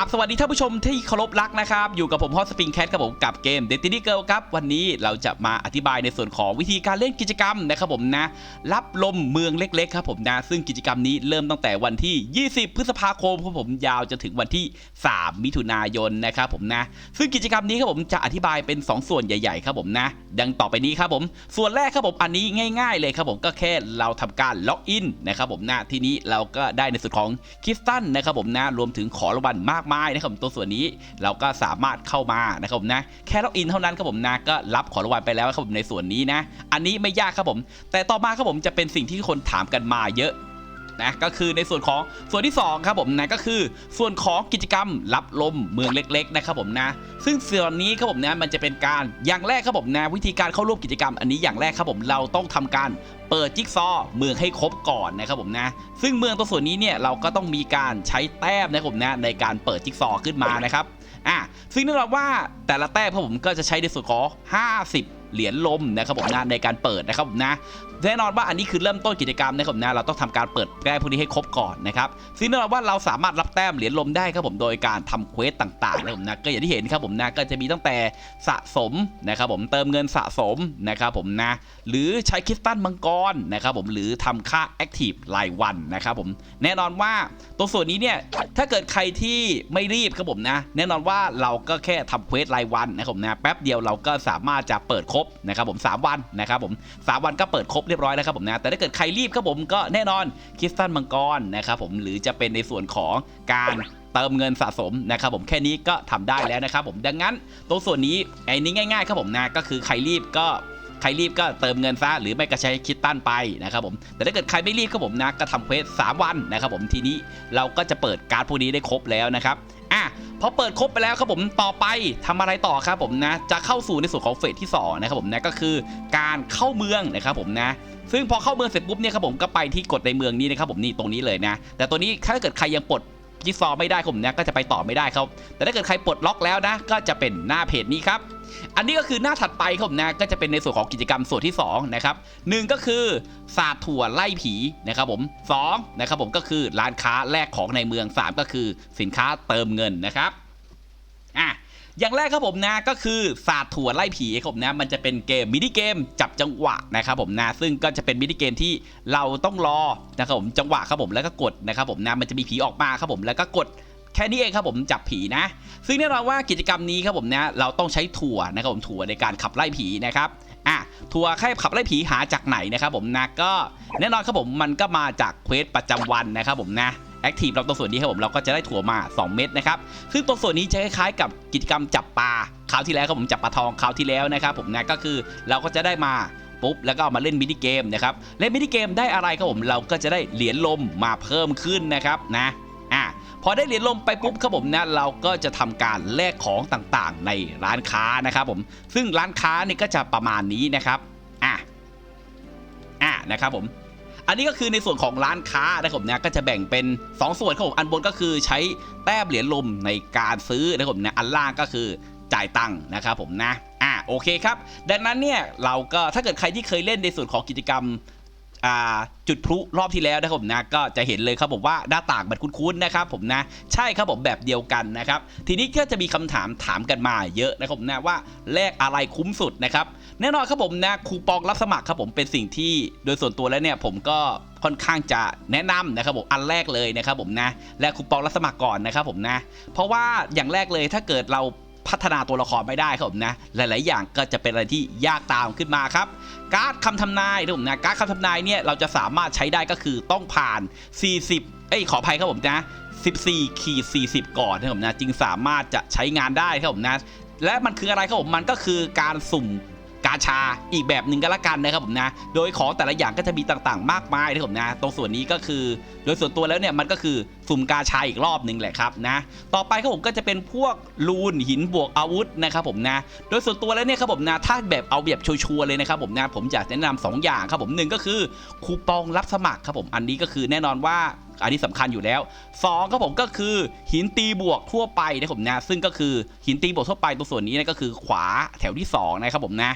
กับสวัสดีท่านผู้ชมที่เคารพรักนะครับ อยู่กับผมฮอตสปริงแคทครับผมกับเกม Destiny Girl ครับ วันนี้เราจะมาอธิบายในส่วนของวิธีการเล่นกิจกรรมนะครับผมนะ รับลมเมืองเล็กๆครับผมนะ ซึ่งกิจกรรมนี้เริ่มตั้งแต่วันที่ 20 พฤษภาคมครับผมยาวจนถึงวันที่ 3 มิถุนายนนะครับผมนะ ซึ่งกิจกรรมนี้ครับผมจะอธิบายเป็น 2 ส่วนใหญ่ๆครับผมนะ ดังต่อไปนี้ครับผม ส่วนแรกครับผมอันนี้ง่าย ๆ เลยครับผมก็แค่เราทำการล็อกอินนะครับผมนะทีนี้เราก็ได้ในส่วนของคริสตันนะครับผมนะรวมถึงขอรางวัลมากมายนะครับผมตัวส่วนนี้เราก็สามารถเข้ามานะครับผมนะแค่ล็อกอินเท่านั้นครับผมนะก็รับของรางวัลไปแล้วครับผมในส่วนนี้นะ อันนี้ไม่ยากครับผม แต่ต่อมาครับผมจะเป็นสิ่งที่คนถามกันมาเยอะ นะก็คือในส่วนของส่วนที่2ครับผมนะก็คือส่วนของกิจกรรมรับลมเมืองเล็กๆนะครับผมนะ ซึ่งส่วนนี้ครับผมนะมันจะเป็นการอย่างแรกครับผมนะวิธีการเข้าร่วมกิจกรรม อันนี้อย่างแรกครับผมเราต้องทำการเปิดจิ๊กซอว์เมืองให้ครบก่อนนะครับผมนะ ซึ่งเมืองตัวส่วนนี้เนี่ยเราก็ต้องมีการใช้แต้มนะครับผมนะในการเปิดจิ๊กซอว์ขึ้นมานะครับอะซึ่งแน่นอนว่าแต่ละแต้มครับผมก็จะใช้ในส่วนของ50 เหรียญลมนะครับผมนะในการเปิดนะครับผมนะแน่นอนว่าอันนี้คือเริ่มต้นกิจกรรมนะครับผมนะเราต้องทำการเปิดแต้พวกนี้ให้ครบก่อนนะครับซึ่งแน่นอนว่าเราสามารถรับแต้มเหรียญลมได้ครับผมโดยการทำเควสต่างๆนะครับผมนะก็อย่างที่เห็นครับผมนะก็จะมีตั้งแต่สะสมนะครับผมเติมเงินสะสมนะครับผมนะหรือใช้คริสตัลมังกรนะครับผมหรือทำค่าแอคทีฟรายวันนะครับผมแน่นอนว่าตรงส่วนนี้เนี่ยถ้าเกิดใครที่ไม่รีบครับผมนะแน่นอนว่าเราก็แค่ทำเควสรายวันนะครับผมนะแป๊บเดียวเราก็สามารถจะเปิดครบนะครับผม 3 วันนะครับผมสามวันก็เปิดครบเรียบร้อยแล้วครับผมนะแต่ถ้าเกิดใครรีบครับผมก็แน่นอนคริสตัลมังกรนะครับผมหรือจะเป็นในส่วนของการเติมเงินสะสมนะครับผมแค่นี้ก็ทำได้แล้วนะครับผมดังนั้นตรงส่วนนี้ไอ้นี้ง่าย ๆ ครับผมนะก็คือใครรีบก็ใครรีบก็เติมเงินซะหรือไม่ก็ใช้คิดตันไปนะครับผมแต่ถ้าเกิดใครไม่รีบครับผมนะก็ทำเควสสามวันนะครับผมทีนี้เราก็จะเปิดการ์ดพวกนี้ได้ครบแล้วนะครับ อะพอเปิดครบไปแล้วครับผมต่อไปทำอะไรต่อครับผมนะ จะเข้าสู่ในส่วนของเฟสที่สองนะครับผมนะก็คือการเข้าเมืองนะครับผมนะซึ่งพอเข้าเมืองเสร็จปุ๊บเนี่ยครับผมก็ไปที่กดในเมืองนี้นะครับผมนี่ตรงนี้เลยนะ แต่ตัวนี้ถ้าเกิดใครยังปลดจิ๊กซอว์ไม่ได้ครับผมนะก็จะไปต่อไม่ได้ครับ แต่ถ้าเกิดใครปลดล็อกแล้วนะ ก็จะเป็นหน้าเพจนี้ครับ อันนี้ก็คือหน้าถัดไปครับผมนะก็จะเป็นในส่วนของกิจกรรมส่วนที่2นะครับหนึ่งก็คือศาสตร์ถั่วไล่ผีนะครับผมสองนะครับผมก็คือร้านค้าแลกของในเมืองสามก็คือสินค้าเติมเงินนะครับอะอย่างแรกครับผมนะก็คือศาสตร์ถั่วไล่ผีครับผมนะมันจะเป็นเกมมินิเกมจับจังหวะนะครับผมนะซึ่งก็จะเป็นมินิเกมที่เราต้องรอนะครับผมจังหวะครับผมแล้วก็กดนะครับผมนะมันจะมีผีออกมาครับผมแล้วก็กด ค่นี้เองครับผมจับผีนะ ซึ่งแน่นอนว่ากิจกรรมนี้ครับผมนะเราต้องใช้ถั่วนะครับผมถั่วในการขับไล่ผีนะครับอะถั่วแค่ขับไล่ผีหาจากไหนนะครับผมนะก็แน่นอนครับผมมันก็มาจากเควสประจำวันนะครับผมนะแอคทีฟเราตรงส่วนนี้ครับผมเราก็จะได้ถั่วมา 2 เม็ดนะครับซึ่งตรงส่วนนี้จะคล้ายๆกับกิจกรรมจับปลาคราวที่แล้วครับผมจับปลาทองคราวที่แล้วนะครับผมนะก็คือเราก็จะได้มาปุ๊บแล้วก็ามาเล่นมินิเกมนะครับเล่นมินิเกมได้อะไรครับผมเราก็จะได้เหรียญลมมาเพิ่มขึ้นนะครับนะ พอได้เหรียญลมไปปุ๊บครับผมนะเราก็จะทำการแลกของต่างๆ ในร้านค้านะครับผมซึ่งร้านค้านี่ก็จะประมาณนี้นะครับอะอะนะครับผมอันนี้ก็คือในส่วนของร้านค้านะครับผมนะก็จะแบ่งเป็น 2 ส่วนครับผมอันบนก็คือใช้แต้มเหรียญลมในการซื้อนะครับผมนะอันล่างก็คือจ่ายตังค์นะครับผมนะอ่าโอเคครับ ดังนั้นเนี่ยเราก็ถ้าเกิดใครที่เคยเล่นในส่วนของกิจกรรม จุดพลุรอบที่แล้วนะครับผมนะก็จะเห็นเลยครับผมว่าหน้าต่างมันคุ้นๆนะครับผมนะใช่ครับผมแบบเดียวกันนะครับทีนี้ก็จะมีคำถามถามกันมาเยอะนะครับผมนะว่าแลกอะไรคุ้มสุดนะครับแน่นอนครับผมนะคูปองรับสมัครครับผมเป็นสิ่งที่โดยส่วนตัวแล้วเนี่ยผมก็ค่อนข้างจะแนะนำนะครับผมอันแรกเลยนะครับผมนะและคูปองรับสมัครก่อนนะครับผมนะเพราะว่าอย่างแรกเลยถ้าเกิดเรา พัฒนาตัวละครไม่ได้ครับผมนะหลาย ๆ อย่างก็จะเป็นอะไรที่ยากตามขึ้นมาครับ การ์ดคำทำนายครับผมนะการ์ดคำทำนายเนี่ยเราจะสามารถใช้ได้ก็คือต้องผ่าน 40 เอ้ยขออภัยครับผมนะ 14ขีด40 ก่อนนะครับผมนะจึงสามารถจะใช้งานได้ครับผมนะและมันคืออะไรครับผมมันก็คือการสุ่ม กาชาอีกแบบหนึ่งก็แล้วกันนะครับผมนะ โดยของแต่ละอย่างก็จะมีต่างๆ มากมายนะครับผมนะ ตรงส่วนนี้ก็คือ โดยส่วนตัวแล้วเนี่ยมันก็คือสุ่มกาชาอีกรอบหนึ่งแหละครับนะ ต่อไปครับผมก็จะเป็นพวกลูนหินบวกอาวุธนะครับผมนะ โดยส่วนตัวแล้วเนี่ยครับผมนะ ถ้าแบบเอาแบบชัวร์ๆเลยนะครับผมนะ ผมอยากแนะนำสองอย่างครับผมหนึ่งก็คือคูปองรับสมัครครับผม อันนี้ก็คือแน่นอนว่า อันนี้สำคัญอยู่แล้ว2ครับผมก็คือหินตีบวกทั่วไปนะครับผมนะ ซึ่งก็คือหินตีบวกทั่วไปตรงส่วนนี้นะก็คือขวาแถวที่สองนะครับผมนะ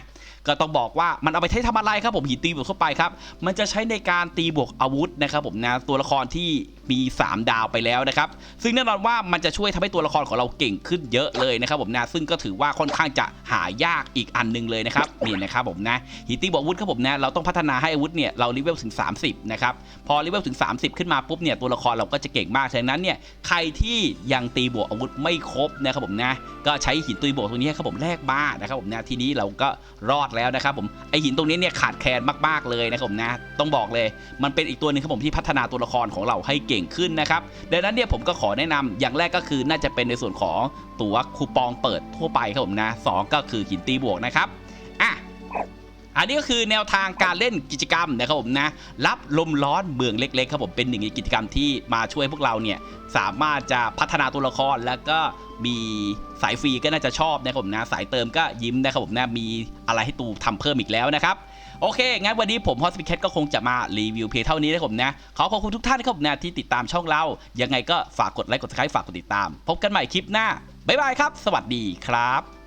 ก็ต้องบอกว่ามันเอาไปใช้ทำอะไรครับผมหินตีบวกทั่วไปครับ มันจะใช้ในการตีบวกอาวุธนะครับผมนะตัวละครที่มี 3 ดาวไปแล้วนะครับ ซึ่งแน่นอนว่ามันจะช่วยทำให้ตัวละครของเราเก่งขึ้นเยอะเลยนะครับผมนะซึ่งก็ถือว่าค่อนข้างจะหายากอีกอันหนึงเลยนะครับนี่นะครับผมนะหินตีบวกอาวุธครับผมนะเราต้องพัฒนาให้อาวุธเนี่ยเราเลเวลถึง 30 นะครับพอเลเวลถึง 30 ขึ้นมาปุ๊บเนี่ยตัวละครเราก็จะเก่งมากฉะนั้นเนี่ยใครที่ยังตีบวกอาวุธไม่ครบนะครับผมนะก็ใช้หินตีบวกตรงนี้ครับผมแลกมานะครับผมนะทีนี้เราก็รอดแล้วนะครับผมไอหินตรงนี้เนี่ยขาดแคลนมากๆเลยนะครับผมนะต้องบอกเลย มันเป็นอีกตัวหนึ่งครับผมที่พัฒนาตัวละครของเราให้เก่งขึ้นนะครับดังนั้นเนี่ยผมก็ขอแนะนำอย่างแรกก็คือน่าจะเป็นในส่วนของตั๋วคูปองเปิดทั่วไปครับผมนะสองก็คือหินตีบวกนะครับ อันนี้ก็คือแนวทางการเล่นกิจกรรมนะครับผมนะ รับลมร้อนเมืองเล็กๆครับผมเป็นหนึ่งในกิจกรรมที่มาช่วยพวกเราเนี่ยสามารถจะพัฒนาตัวละครแล้วก็มีสายฟรีก็น่าจะชอบนะครับผมนะสายเติมก็ยิ้มนะครับผมนะมีอะไรให้ตูทำเพิ่มอีกแล้วนะครับโอเค งั้นวันนี้ผมฮอสปิแคทก็คงจะมารีวิวเพียงเท่านี้นะครับผมนะ ขอขอบคุณทุกท่านนะครับผมนะที่ติดตามช่องเรา ยังไงก็ฝากกดไลค์ กดซับสไครต์ฝากกดติดตาม พบกันใหม่คลิปหน้า บ๊ายบายครับ สวัสดีครับ